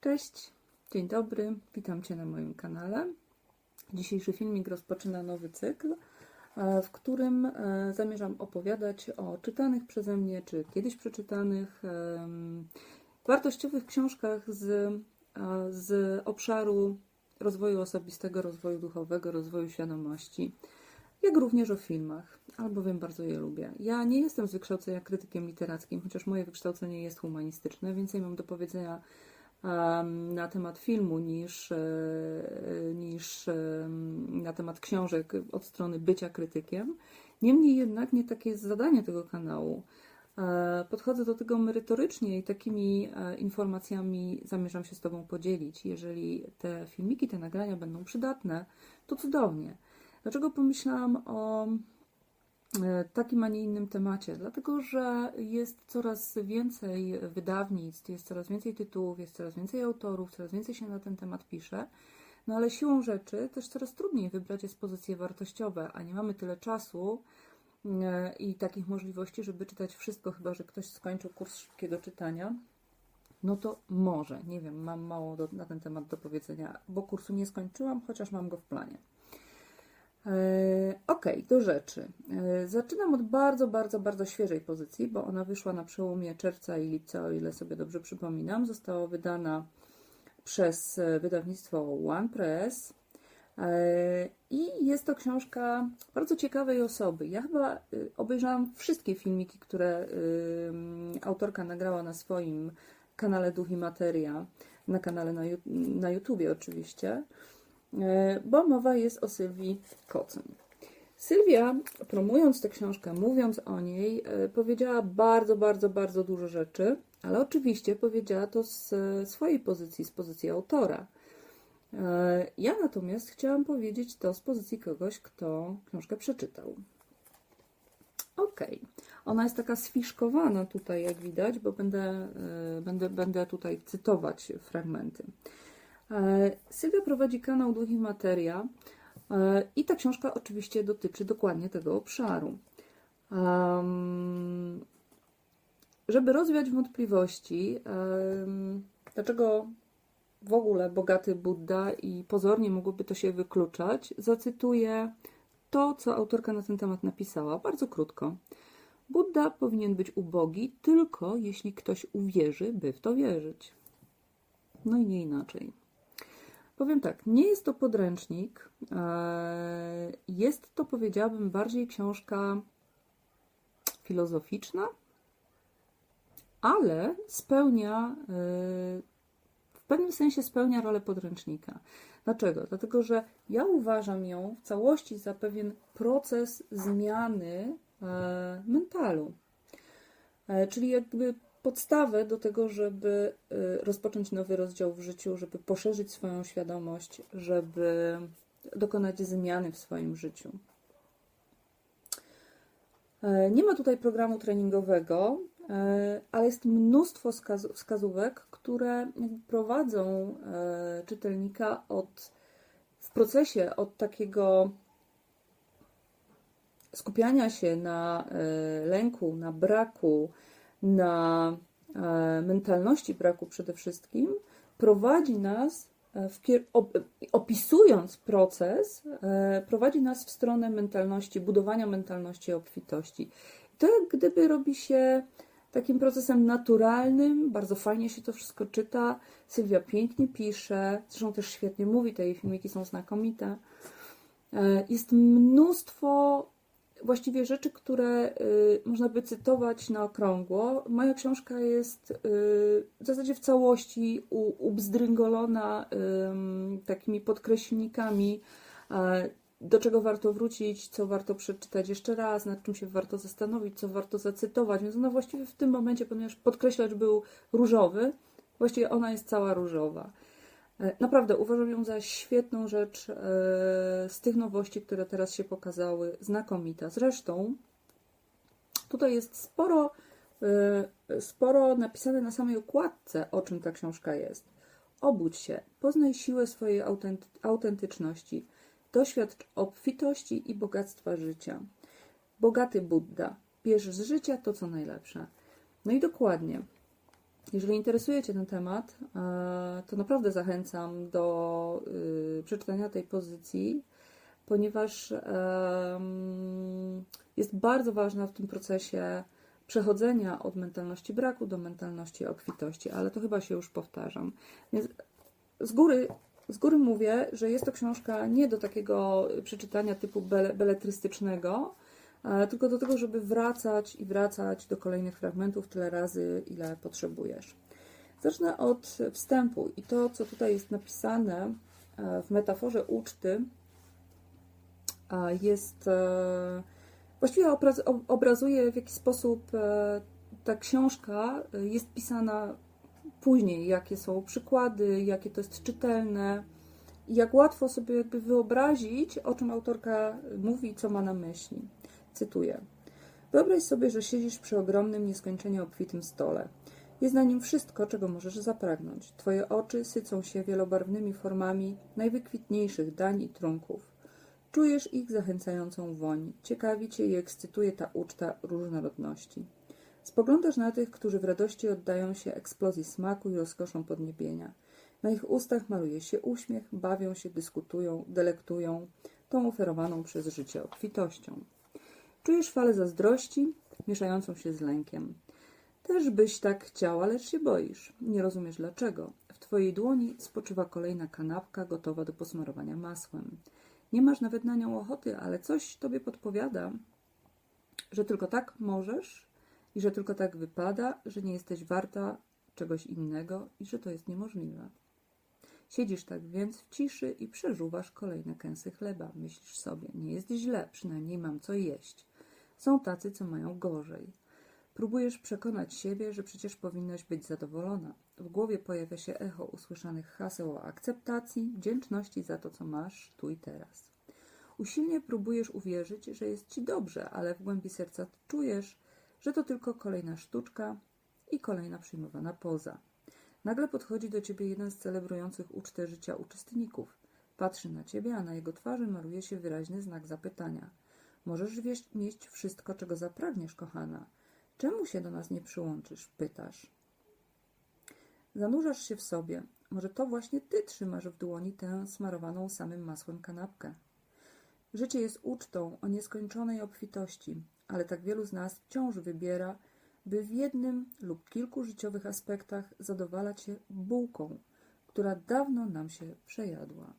Cześć, dzień dobry, witam Cię na moim kanale. Dzisiejszy filmik rozpoczyna nowy cykl, e, w którym e, zamierzam opowiadać o czytanych przeze mnie, czy kiedyś przeczytanych, wartościowych książkach z, e, z obszaru rozwoju osobistego, rozwoju duchowego, rozwoju świadomości, jak również o filmach, albowiem bardzo je lubię. Ja nie jestem z wykształcenia krytykiem literackim, chociaż moje wykształcenie jest humanistyczne, więcej mam do powiedzenia na temat filmu niż, e, niż na temat książek od strony bycia krytykiem. Niemniej jednak nie takie jest zadanie tego kanału. E, Podchodzę do tego merytorycznie i takimi e, informacjami zamierzam się z Tobą podzielić. Jeżeli te filmiki, te nagrania będą przydatne, to cudownie. Dlaczego pomyślałam o takim, a nie innym temacie? Dlatego, że jest coraz więcej wydawnictw, jest coraz więcej tytułów, jest coraz więcej autorów, coraz więcej się na ten temat pisze. No ale siłą rzeczy też coraz trudniej wybrać jest pozycje wartościowe, a nie mamy tyle czasu e, i takich możliwości, żeby czytać wszystko, chyba że ktoś skończył kurs szybkiego czytania. No to może, nie wiem, mam mało do, na ten temat do powiedzenia, bo kursu nie skończyłam, chociaż mam go w planie. Okej, do rzeczy. E, Zaczynam od bardzo, bardzo, bardzo świeżej pozycji, bo ona wyszła na przełomie czerwca i lipca, o ile sobie dobrze przypominam. Została wydana przez e, wydawnictwo One Press. E, I jest to książka bardzo ciekawej osoby. Ja chyba obejrzałam wszystkie filmiki, które autorka nagrała na swoim kanale Duch i Materia, na kanale na, na YouTubie oczywiście, bo mowa jest o Sylwii Kocen. Sylwia, promując tę książkę, mówiąc o niej, e, powiedziała bardzo, bardzo, bardzo dużo rzeczy, ale oczywiście powiedziała to z e, swojej pozycji, z pozycji autora. E, Ja natomiast chciałam powiedzieć to z pozycji kogoś, kto książkę przeczytał. Okej. Ona jest taka sfiszkowana tutaj, jak widać, bo będę, będę, będę tutaj cytować fragmenty. Sylwia prowadzi kanał Duch i Materia i ta książka oczywiście dotyczy dokładnie tego obszaru. Żeby rozwiać wątpliwości, dlaczego w ogóle bogaty Buddha i pozornie mogłoby to się wykluczać, zacytuję to, co autorka na ten temat napisała, bardzo krótko. Buddha powinien być ubogi tylko jeśli ktoś uwierzy, by w to wierzyć. No i nie inaczej. Powiem tak, nie jest to podręcznik, e, jest to, powiedziałabym, bardziej książka filozoficzna, ale spełnia, e, w pewnym sensie spełnia rolę podręcznika. Dlaczego? Dlatego, że ja uważam ją w całości za pewien proces zmiany e, mentalu. Czyli jakby podstawę do tego, żeby e, rozpocząć nowy rozdział w życiu, żeby poszerzyć swoją świadomość, żeby dokonać zmiany w swoim życiu. E, Nie ma tutaj programu treningowego, e, ale jest mnóstwo wskazówek, które prowadzą e, czytelnika od, w procesie od takiego skupiania się na lęku, na braku, na e, mentalności braku przede wszystkim, prowadzi nas, e, opisując proces, e, prowadzi nas w stronę mentalności, budowania mentalności obfitości. To jak gdyby robi się takim procesem naturalnym, bardzo fajnie się to wszystko czyta. Sylwia pięknie pisze, zresztą też świetnie mówi, te jej filmiki są znakomite. Jest mnóstwo właściwie rzeczy, które y, można by cytować na okrągło. Moja książka jest y, w zasadzie w całości ubzdryngolona takimi podkreślnikami, e, do czego warto wrócić, co warto przeczytać jeszcze raz, nad czym się warto zastanowić, co warto zacytować. Więc ona właściwie w tym momencie, ponieważ podkreślacz był różowy, właściwie ona jest cała różowa. E, Naprawdę uważam ją za świetną rzecz e, z tych nowości, które teraz się pokazały, znakomita. Zresztą tutaj jest sporo, e, sporo napisane na samej okładce, o czym ta książka jest. Obudź się, poznaj siłę swojej autenty- autentyczności, doświadcz obfitości i bogactwa życia. Bogaty Buddha, bierz z życia to, co najlepsze. No i dokładnie. Jeżeli interesuje Cię ten temat, e, to naprawdę zachęcam do y, przeczytania tej pozycji, ponieważ jest bardzo ważna w tym procesie przechodzenia od mentalności braku do mentalności obfitości, ale to chyba się już powtarzam. Więc z góry, z góry mówię, że jest to książka nie do takiego przeczytania typu bele, beletrystycznego, tylko do tego, żeby wracać i wracać do kolejnych fragmentów tyle razy, ile potrzebujesz. Zacznę od wstępu i to, co tutaj jest napisane e, w metaforze uczty, e, jest właściwie obraz, obrazuje w jaki sposób ta książka jest pisana później, jakie są przykłady, jakie to jest czytelne i jak łatwo sobie jakby wyobrazić, o czym autorka mówi co ma na myśli. Cytuję. Wyobraź sobie, że siedzisz przy ogromnym, nieskończenie obfitym stole. Jest na nim wszystko, czego możesz zapragnąć. Twoje oczy sycą się wielobarwnymi formami najwykwitniejszych dań i trunków. Czujesz ich zachęcającą woń. Ciekawi cię i ekscytuje ta uczta różnorodności. Spoglądasz na tych, którzy w radości oddają się eksplozji smaku i rozkoszą podniebienia. Na ich ustach maluje się uśmiech, bawią się, dyskutują, delektują tą oferowaną przez życie obfitością. Czujesz falę zazdrości, mieszającą się z lękiem. Też byś tak chciała, lecz się boisz. Nie rozumiesz dlaczego. W twojej dłoni spoczywa kolejna kanapka gotowa do posmarowania masłem. Nie masz nawet na nią ochoty, ale coś tobie podpowiada, że tylko tak możesz i że tylko tak wypada, że nie jesteś warta czegoś innego i że to jest niemożliwe. Siedzisz tak więc w ciszy i przeżuwasz kolejne kęsy chleba. Myślisz sobie, nie jest źle, przynajmniej mam co jeść. Są tacy, co mają gorzej. Próbujesz przekonać siebie, że przecież powinnaś być zadowolona. W głowie pojawia się echo usłyszanych haseł o akceptacji, wdzięczności za to, co masz tu i teraz. Usilnie próbujesz uwierzyć, że jest ci dobrze, ale w głębi serca czujesz, że to tylko kolejna sztuczka i kolejna przyjmowana poza. Nagle podchodzi do ciebie jeden z celebrujących ucztę życia uczestników. Patrzy na ciebie, a na jego twarzy maluje się wyraźny znak zapytania. Możesz mieć wszystko, czego zapragniesz, kochana. Czemu się do nas nie przyłączysz? Pytasz. Zanurzasz się w sobie. Może to właśnie ty trzymasz w dłoni tę smarowaną samym masłem kanapkę. Życie jest ucztą o nieskończonej obfitości, ale tak wielu z nas wciąż wybiera, by w jednym lub kilku życiowych aspektach zadowalać się bułką, która dawno nam się przejadła.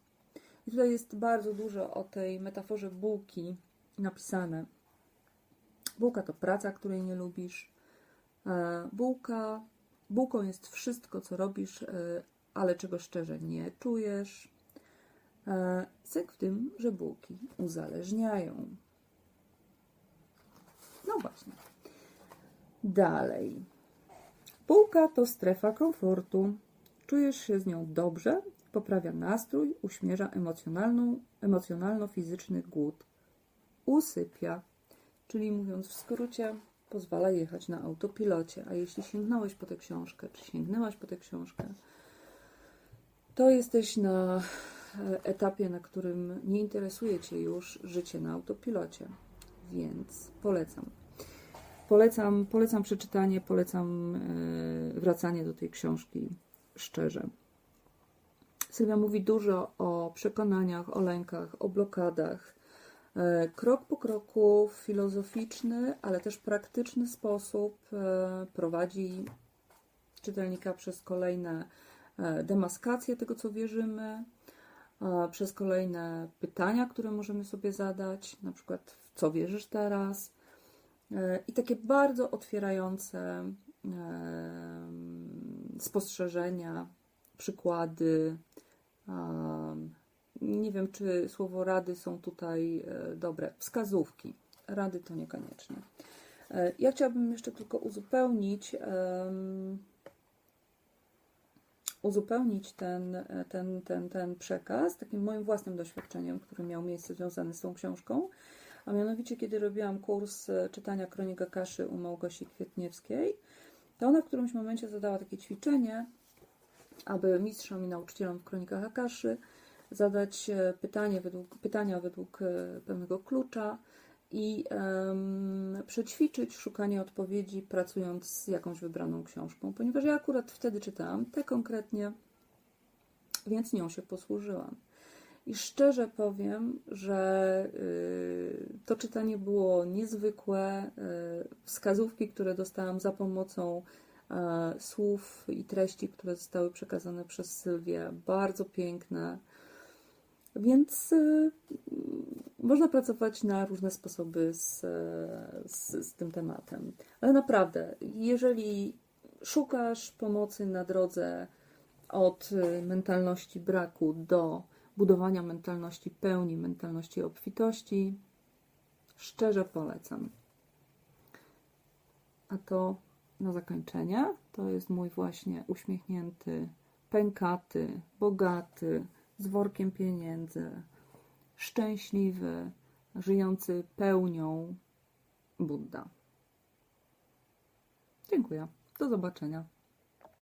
I tutaj jest bardzo dużo o tej metaforze bułki napisane. Bułka to praca, której nie lubisz. E, bułka, bułką jest wszystko, co robisz, e, ale czego szczerze nie czujesz. Sek w tym, że bułki uzależniają. No właśnie. Dalej. Bułka to strefa komfortu. Czujesz się z nią dobrze, poprawia nastrój, uśmierza emocjonalną, emocjonalno-fizyczny głód. Usypia, czyli mówiąc w skrócie, pozwala jechać na autopilocie. A jeśli sięgnąłeś po tę książkę, czy sięgnęłaś po tę książkę, to jesteś na etapie, na którym nie interesuje Cię już życie na autopilocie. Więc polecam. Polecam, polecam przeczytanie, polecam e, wracanie do tej książki szczerze. Sylwia mówi dużo o przekonaniach, o lękach, o blokadach. E, krok po kroku, w filozoficzny, ale też praktyczny sposób e, prowadzi czytelnika przez kolejne demaskacje tego, co wierzymy, przez kolejne pytania, które możemy sobie zadać, na przykład w co wierzysz teraz. E, I takie bardzo otwierające e, spostrzeżenia, przykłady. Nie wiem, czy słowo rady są tutaj e, dobre. Wskazówki. Rady to niekoniecznie. Ja chciałabym jeszcze tylko uzupełnić uzupełnić ten, ten, ten, ten przekaz takim moim własnym doświadczeniem, który miał miejsce związany z tą książką. A mianowicie, kiedy robiłam kurs e, czytania Kronika Kaszy u Małgosi Kwietniewskiej, to ona w którymś momencie zadała takie ćwiczenie, aby mistrzom i nauczycielom w Kronikach Akaszy zadać e, pytanie według, pytania według e, pewnego klucza i em, przećwiczyć szukanie odpowiedzi pracując z jakąś wybraną książką, ponieważ ja akurat wtedy czytałam tę konkretnie, więc nią się posłużyłam. I szczerze powiem, że y, to czytanie było niezwykłe. Y, wskazówki, które dostałam za pomocą e, słów i treści, które zostały przekazane przez Sylwię, bardzo piękne. Więc y, można pracować na różne sposoby z, z, z tym tematem. Ale naprawdę, jeżeli szukasz pomocy na drodze od mentalności braku do budowania mentalności pełni, mentalności obfitości, szczerze polecam. A to na zakończenie to jest mój właśnie uśmiechnięty, pękaty, bogaty, z workiem pieniędzy, szczęśliwy, żyjący pełnią Buddha. Dziękuję. Do zobaczenia.